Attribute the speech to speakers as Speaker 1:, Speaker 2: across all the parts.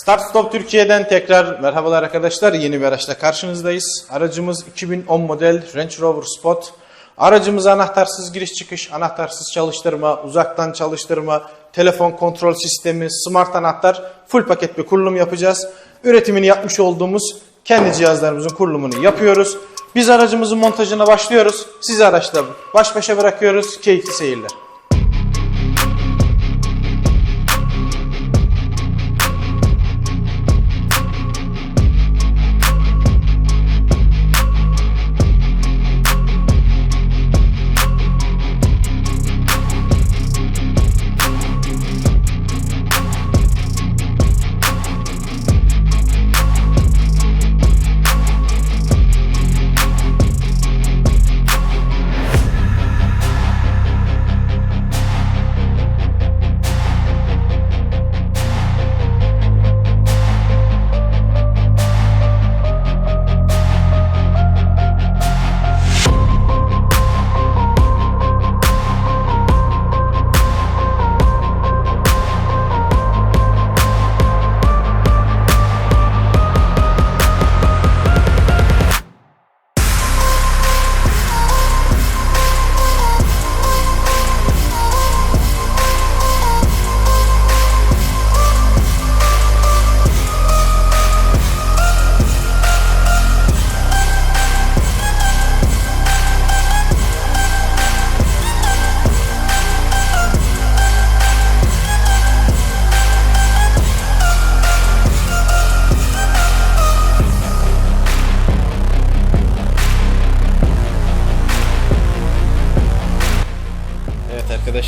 Speaker 1: Start Stop Türkiye'den tekrar merhabalar arkadaşlar. Yeni bir araçla karşınızdayız. Aracımız 2010 model Range Rover Sport. Aracımız anahtarsız giriş çıkış, anahtarsız çalıştırma, uzaktan çalıştırma, telefon kontrol sistemi, smart anahtar, full paket bir kurulum yapacağız. Üretimini yapmış olduğumuz kendi cihazlarımızın kurulumunu yapıyoruz. Biz aracımızın montajına başlıyoruz. Sizi araçla baş başa bırakıyoruz. Keyifli seyirler.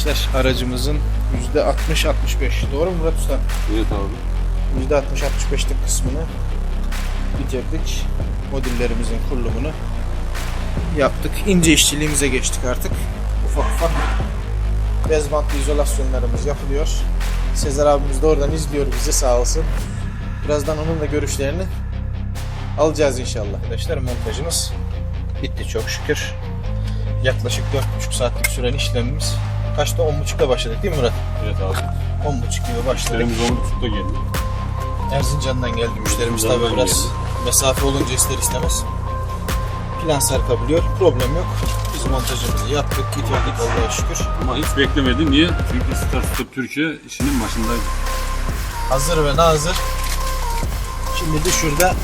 Speaker 1: Arkadaşlar aracımızın %60-65 doğru mu Murat Usta?
Speaker 2: Evet abi.
Speaker 1: %60-65'lik kısmını bitirdik. Modüllerimizin kurulumunu yaptık. İnce işçiliğimize geçtik artık. Ufak ufak bez bantlı izolasyonlarımız yapılıyor. Sezer abimiz de oradan izliyor bizi sağ olsun. Birazdan onun da görüşlerini alacağız inşallah. Arkadaşlar montajımız bitti çok şükür. Yaklaşık 4,5 saatlik süren işlemimiz. Kaçta? 10.30'da başladık değil mi Murat?
Speaker 2: Evet abi.
Speaker 1: 10.30 gibi başladık.
Speaker 2: Müşterimiz onu tutup da geldi.
Speaker 1: Erzincan'dan geldi müşterimiz tabii biraz mesafe olunca ister istemez plan sarkabiliyor. Problem yok. Biz montajımızı yaptık, bitirdik Allah'a şükür.
Speaker 2: Ama hiç beklemedi. Niye? Çünkü Start Stop Türkiye işinin başındaydı.
Speaker 1: Hazır ve nazır. Şimdi de şurada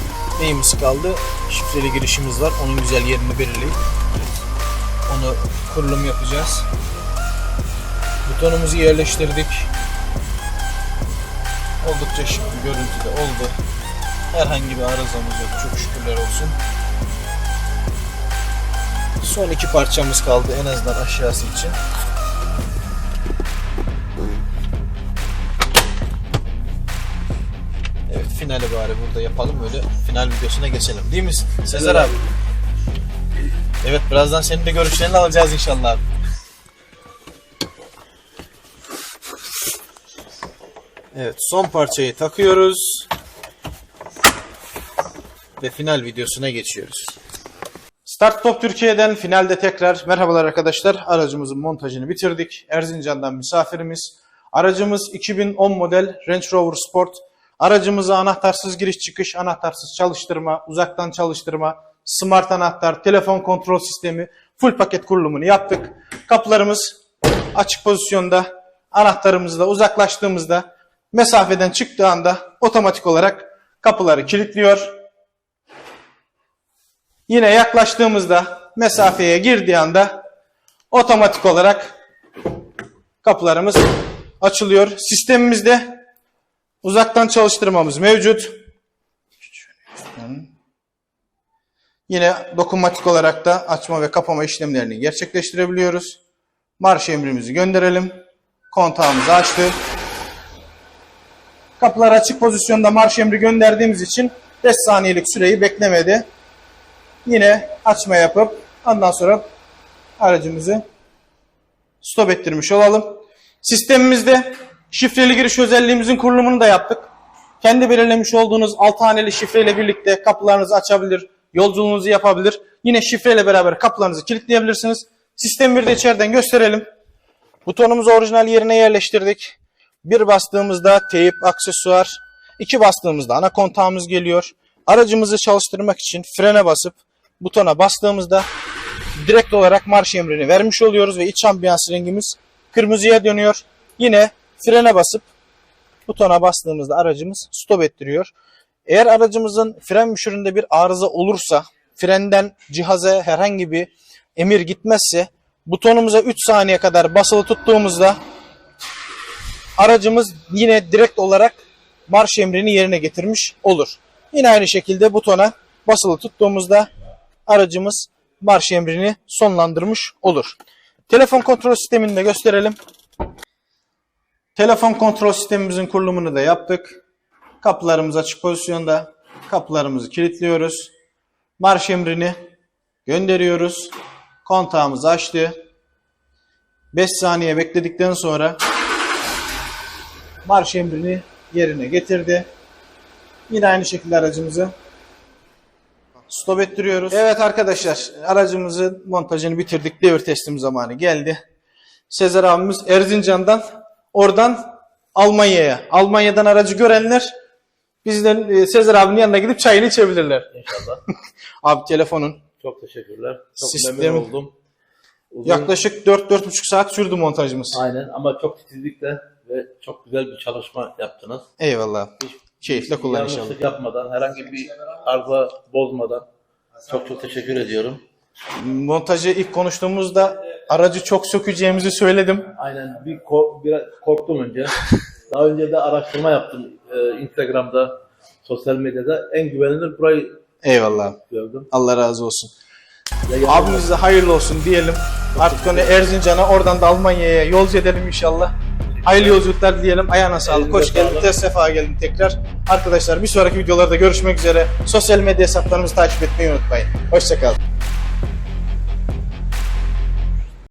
Speaker 1: neyimiz kaldı? Şifreli girişimiz var. Onun güzel yerini belirleyip onu kurulum yapacağız. Butonumuzu yerleştirdik. Oldukça şık bir görüntüde oldu. Herhangi bir arızamız yok. Çok şükürler olsun. Son iki parçamız kaldı en azından aşağısı için. Evet finali bari burada yapalım öyle final videosuna geçelim değil mi Sezer abi? Evet birazdan senin de görüşlerini alacağız inşallah abi. Evet son parçayı takıyoruz. Ve final videosuna geçiyoruz. Start Top Türkiye'den finalde tekrar merhabalar arkadaşlar. Aracımızın montajını bitirdik. Erzincan'dan misafirimiz. Aracımız 2010 model Range Rover Sport. Aracımıza anahtarsız giriş çıkış, anahtarsız çalıştırma, uzaktan çalıştırma, smart anahtar, telefon kontrol sistemi, full paket kurulumunu yaptık. Kapılarımız açık pozisyonda. Anahtarımızla uzaklaştığımızda mesafeden çıktığı anda otomatik olarak kapıları kilitliyor. Yine yaklaştığımızda mesafeye girdiği anda otomatik olarak kapılarımız açılıyor. Sistemimizde uzaktan çalıştırmamız mevcut. Yine dokunmatik olarak da açma ve kapama işlemlerini gerçekleştirebiliyoruz. Marş emrimizi gönderelim. Kontağımızı açtı. Kapılar açık pozisyonda marş emri gönderdiğimiz için 5 saniyelik süreyi beklemedi. Yine açma yapıp ondan sonra aracımızı stop ettirmiş olalım. Sistemimizde şifreli giriş özelliğimizin kurulumunu da yaptık. Kendi belirlemiş olduğunuz 6 haneli şifreyle birlikte kapılarınızı açabilir, yolculuğunuzu yapabilir. Yine şifreyle beraber kapılarınızı kilitleyebilirsiniz. Sistemi bir de içeriden gösterelim. Butonumuzu orijinal yerine yerleştirdik. Bir bastığımızda teyip, aksesuar, İki bastığımızda ana kontağımız geliyor. Aracımızı çalıştırmak için frene basıp butona bastığımızda direkt olarak marş emrini vermiş oluyoruz ve iç ambiyans rengimiz kırmızıya dönüyor. Yine frene basıp butona bastığımızda aracımız stop ettiriyor. Eğer aracımızın fren müşüründe bir arıza olursa, frenden cihaza herhangi bir emir gitmezse, butonumuza 3 saniye kadar basılı tuttuğumuzda aracımız yine direkt olarak marş emrini yerine getirmiş olur. Yine aynı şekilde butona basılı tuttuğumuzda aracımız marş emrini sonlandırmış olur. Telefon kontrol sistemini de gösterelim. Telefon kontrol sistemimizin kurulumunu da yaptık. Kapılarımız açık pozisyonda. Kapılarımızı kilitliyoruz. Marş emrini gönderiyoruz. Kontağımız açtı. 5 saniye bekledikten sonra marş emrini yerine getirdi. Yine aynı şekilde aracımızı stop ettiriyoruz. Evet arkadaşlar aracımızın montajını bitirdik. Devir teslim zamanı geldi. Sezer abimiz Erzincan'dan oradan Almanya'ya. Almanya'dan aracı görenler bizden e, Sezer abinin yanına gidip çayını içebilirler.
Speaker 3: İnşallah.
Speaker 1: Abi telefonun
Speaker 3: Çok teşekkürler. Çok
Speaker 1: Sistemi-
Speaker 3: memnun oldum. Uzun,
Speaker 1: yaklaşık 4-4,5 saat sürdü montajımız.
Speaker 3: Aynen ama çok titizlikle ve çok güzel bir çalışma yaptınız.
Speaker 1: Eyvallah. Keyifle kullan inşallah.
Speaker 3: Yanlışlık yapmadan, herhangi bir arıza bozmadan çok çok teşekkür ediyorum.
Speaker 1: Montajı ilk konuştuğumuzda aracı çok sökeceğimizi söyledim.
Speaker 3: Aynen bir kork, biraz korktum önce. Daha önce de araştırma yaptım Ee, Instagram'da, sosyal medyada. En güvenilir burayı
Speaker 1: Eyvallah.
Speaker 3: gördüm.
Speaker 1: Allah razı olsun. Abimize hayırlı olsun diyelim. Artık onu Erzincan'a oradan da Almanya'ya yolcu edelim inşallah. Hayırlı yolculuklar diyelim. Ayağına sağlık. Hoş
Speaker 3: Elinize
Speaker 1: geldin.
Speaker 3: sağlık.
Speaker 1: Ters sefa geldin tekrar. Arkadaşlar bir sonraki videolarda görüşmek üzere. Sosyal medya hesaplarımızı takip etmeyi unutmayın. Hoşçakalın.